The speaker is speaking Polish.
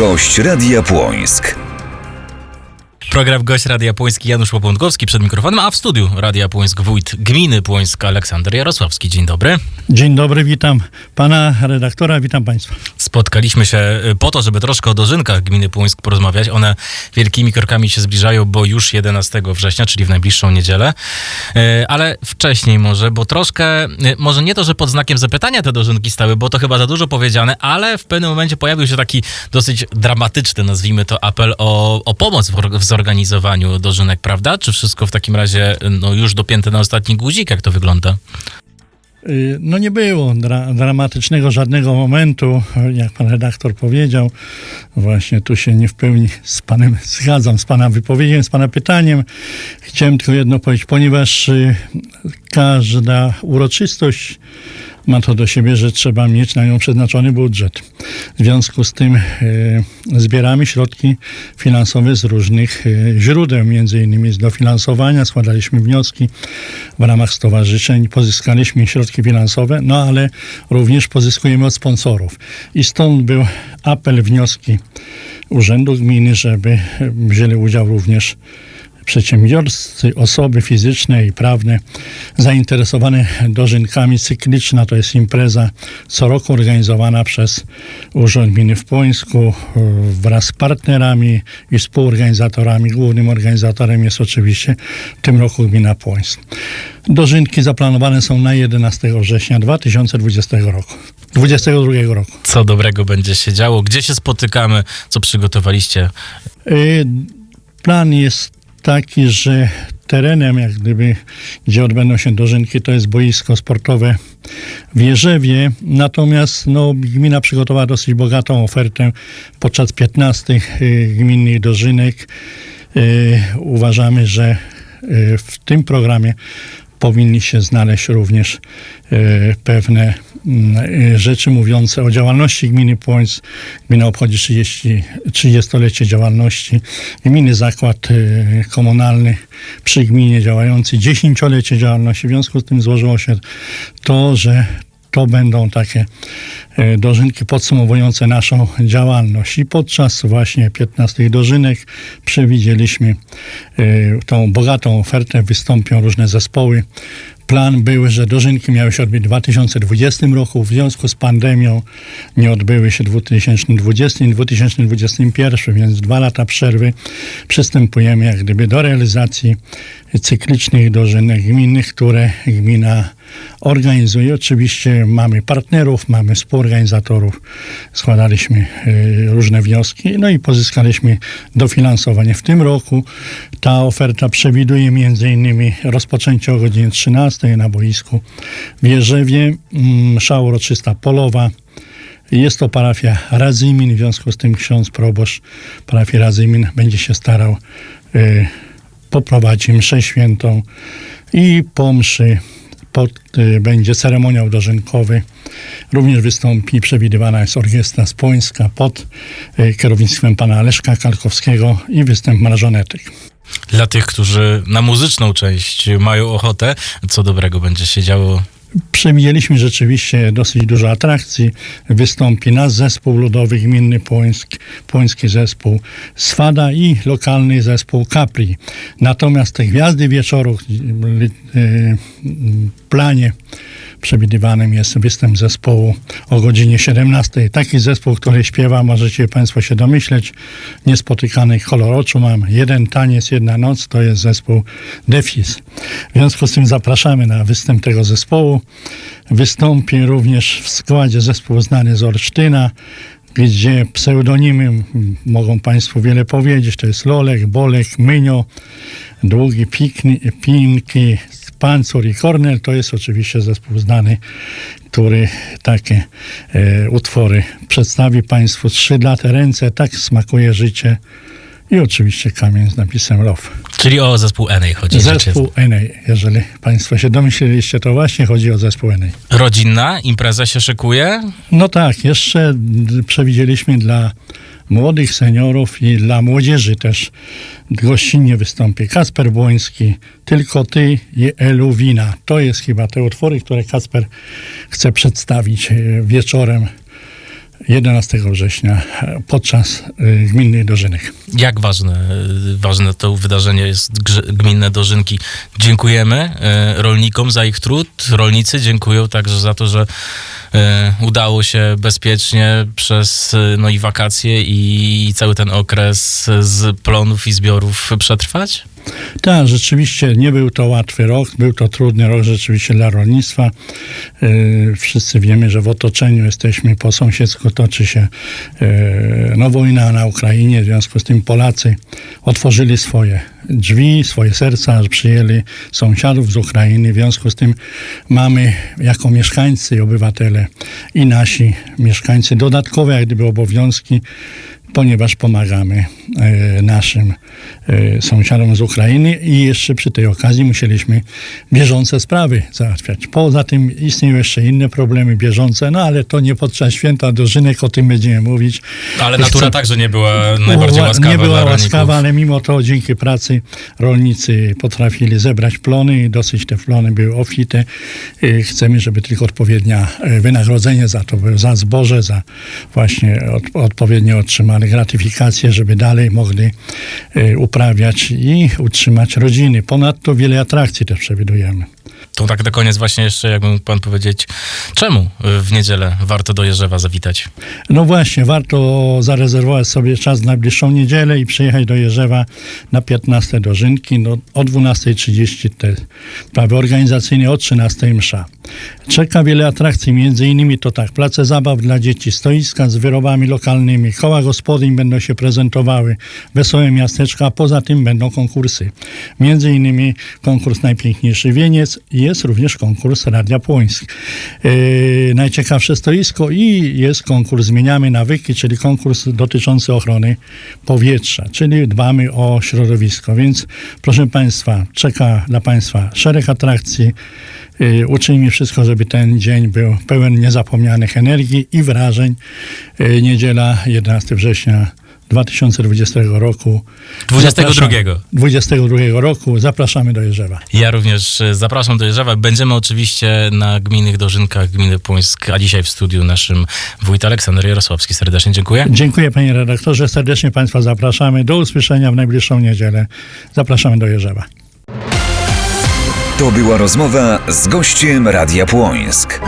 Gość Radia Płońsk. Program Gość Radia Płoński Janusz Łopątkowski przed mikrofonem, a w studiu Radia Płońsk wójt gminy Płońsk Aleksander Jarosławski. Dzień dobry. Dzień dobry, witam pana redaktora, witam państwa. Spotkaliśmy się y, po to, żeby troszkę o dożynkach gminy Płońsk porozmawiać. One wielkimi krokami się zbliżają, bo już 11 września, czyli w najbliższą niedzielę. Y, Ale wcześniej może, bo troszkę, y, może nie to, że pod znakiem zapytania te dożynki stały, bo to chyba za dużo powiedziane, ale w pewnym momencie pojawił się taki dosyć dramatyczny, nazwijmy to, apel o, o pomoc w, w zorganizowaniu dożynek, prawda? Czy wszystko w takim razie no, już dopięte na ostatni guzik? Jak to wygląda? Y, No nie było dra- dramatycznego żadnego momentu, jak pan redaktor powiedział. Właśnie tu się nie w pełni z panem zgadzam, z pana wypowiedzią, z pana pytaniem. Chciałem tylko jedno powiedzieć, ponieważ y, każda uroczystość ma to do siebie, że trzeba mieć na nią przeznaczony budżet. W związku z tym y, zbieramy środki finansowe z różnych y, źródeł, między innymi z dofinansowania, składaliśmy wnioski w ramach stowarzyszeń, pozyskaliśmy środki finansowe, no ale również pozyskujemy od sponsorów. I stąd był apel, wnioski Urzędu Gminy, żeby wzięli udział również przedsiębiorcy, osoby fizyczne i prawne zainteresowane dożynkami cykliczna. To jest impreza co roku organizowana przez Urząd Gminy w Płońsku e, wraz z partnerami i współorganizatorami. Głównym organizatorem jest oczywiście w tym roku Gmina Płońsk. Dożynki zaplanowane są na 11 września 2020 roku. 22 roku. Co dobrego będzie się działo? Gdzie się spotykamy? Co przygotowaliście? Y, Plan jest taki, że terenem, jak gdyby, gdzie odbędą się dożynki, to jest boisko sportowe w Jerzewie. Natomiast no, gmina przygotowała dosyć bogatą ofertę podczas 15 y, gminnych dożynek. Y, Uważamy, że y, w tym programie powinni się znaleźć również pewne rzeczy mówiące o działalności gminy Płońsk. Gmina obchodzi 30, 30-lecie działalności. Gminy Zakład e, Komunalny przy gminie działający 10-lecie działalności. W związku z tym złożyło się to, że to będą takie e, dożynki podsumowujące naszą działalność. I podczas właśnie 15 dożynek przewidzieliśmy tą bogatą ofertę, wystąpią różne zespoły. Plan był, że dożynki miały się odbyć w 2020 roku. W związku z pandemią nie odbyły się w 2020 i 2021, więc dwa lata przerwy. Przystępujemy jak gdyby do realizacji cyklicznych dożynek gminnych, które gmina organizuje. Oczywiście mamy partnerów, mamy współorganizatorów. Składaliśmy y, różne wnioski, no i pozyskaliśmy dofinansowanie. W tym roku ta oferta przewiduje innymi rozpoczęcie o godzinie 13 na boisku w Jerzewie, mm, msza uroczysta polowa. Jest to parafia Radzymin, w związku z tym ksiądz proboszcz parafii Radzymin będzie się starał y, poprowadzić mszę świętą i po mszy pod, y, będzie ceremoniał dożynkowy. Również wystąpi, przewidywana jest orkiestra z Płońska pod y, kierownictwem pana Leszka Kalkowskiego i występ marżonetek. Dla tych, którzy na muzyczną część mają ochotę, co dobrego będzie się działo? Przewidzieliśmy rzeczywiście dosyć dużo atrakcji. Wystąpi nasz zespół ludowy gminny Płońsk, Płoński zespół Swada i lokalny zespół Capri. Natomiast te gwiazdy wieczoru y, y, w planie przewidywanym jest występ zespołu o godzinie 17. Taki zespół, który śpiewa, możecie Państwo się domyśleć, niespotykany kolor oczu mam. Jeden taniec, jedna noc, to jest zespół Defis. W związku z tym zapraszamy na występ tego zespołu. Wystąpi również w składzie zespół znany z Olsztyna, gdzie pseudonimy mogą Państwu wiele powiedzieć. To jest Lolek, Bolek, Mynio, Długi Pinki, Pancur i Kornel. To jest oczywiście zespół znany, który takie e, utwory przedstawi Państwu. Trzy lata ręce, tak smakuje życie. I oczywiście kamień z napisem Love. Czyli o zespół Enej chodzi. Zespół Enej. Jeżeli Państwo się domyśliliście, to właśnie chodzi o zespół Enej. Rodzinna impreza się szykuje? No tak, jeszcze przewidzieliśmy dla młodych seniorów i dla młodzieży też gościnnie wystąpi Kasper Błoński, Tylko Ty i Eluwina. To jest chyba te utwory, które Kasper chce przedstawić e, wieczorem 11 września e, podczas e, gminnych dożynek. Jak ważne, ważne to wydarzenie jest gminne dożynki. Dziękujemy rolnikom za ich trud. Rolnicy dziękują także za to, że udało się bezpiecznie przez y, no i wakacje i cały ten okres z plonów i zbiorów przetrwać. Tak, rzeczywiście nie był to łatwy rok, był to trudny rok rzeczywiście dla rolnictwa. Yy, Wszyscy wiemy, że w otoczeniu jesteśmy, po sąsiedzku toczy się no, wojna na Ukrainie, w związku z tym Polacy otworzyli swoje drzwi, swoje serca, przyjęli sąsiadów z Ukrainy, w związku z tym mamy jako mieszkańcy i obywatele i nasi mieszkańcy. Dodatkowe jak gdyby obowiązki, ponieważ pomagamy e, naszym e, sąsiadom z Ukrainy i jeszcze przy tej okazji musieliśmy bieżące sprawy załatwiać. Poza tym istnieją jeszcze inne problemy bieżące, no ale to nie podczas święta dożynek, o tym będziemy mówić. Ale natura także nie była najbardziej Ła- łaskawa Nie była łaskawa, ale mimo to dzięki pracy rolnicy potrafili zebrać plony i dosyć te plony były obfite. Y, Chcemy, żeby tylko odpowiednia y, wynagrodzenie za to, za zboże, za właśnie od, odpowiednio otrzymane gratyfikacje, żeby dalej mogli y, uprawiać i utrzymać rodziny. Ponadto wiele atrakcji też przewidujemy. To tak na koniec właśnie jeszcze, jakby mógł pan powiedzieć, czemu w niedzielę warto do Jerzewa zawitać? No właśnie, warto zarezerwować sobie czas na najbliższą niedzielę i przyjechać do Jerzewa na 15 dożynki. No, o 12.30 te sprawy organizacyjne, o 13 msza. Czeka wiele atrakcji, między innymi to tak, place zabaw dla dzieci, stoiska z wyrobami lokalnymi, koła gospodyń będą się prezentowały, wesołe miasteczka, a poza tym będą konkursy. Między innymi konkurs Najpiękniejszy Wieniec jest również konkurs Radia Płońsk. Yy, najciekawsze stoisko i jest konkurs Zmieniamy Nawyki, czyli konkurs dotyczący ochrony powietrza, czyli dbamy o środowisko. Więc proszę Państwa, czeka dla Państwa szereg atrakcji. Yy, Uczyjmy wszystko, żeby ten dzień był pełen niezapomnianych energii i wrażeń. Yy, Niedziela 11 września 2020 roku. 22. Zapraszam- 22 roku. Zapraszamy do Jerzewa. Ja również e, zapraszam do Jerzewa. Będziemy oczywiście na gminnych dożynkach gminy Płońsk, a dzisiaj w studiu naszym wójt Aleksander Jarosławski. Serdecznie dziękuję. Dziękuję panie redaktorze. Serdecznie Państwa zapraszamy. Do usłyszenia w najbliższą niedzielę. Zapraszamy do Jerzewa. To była rozmowa z gościem Radia Płońsk.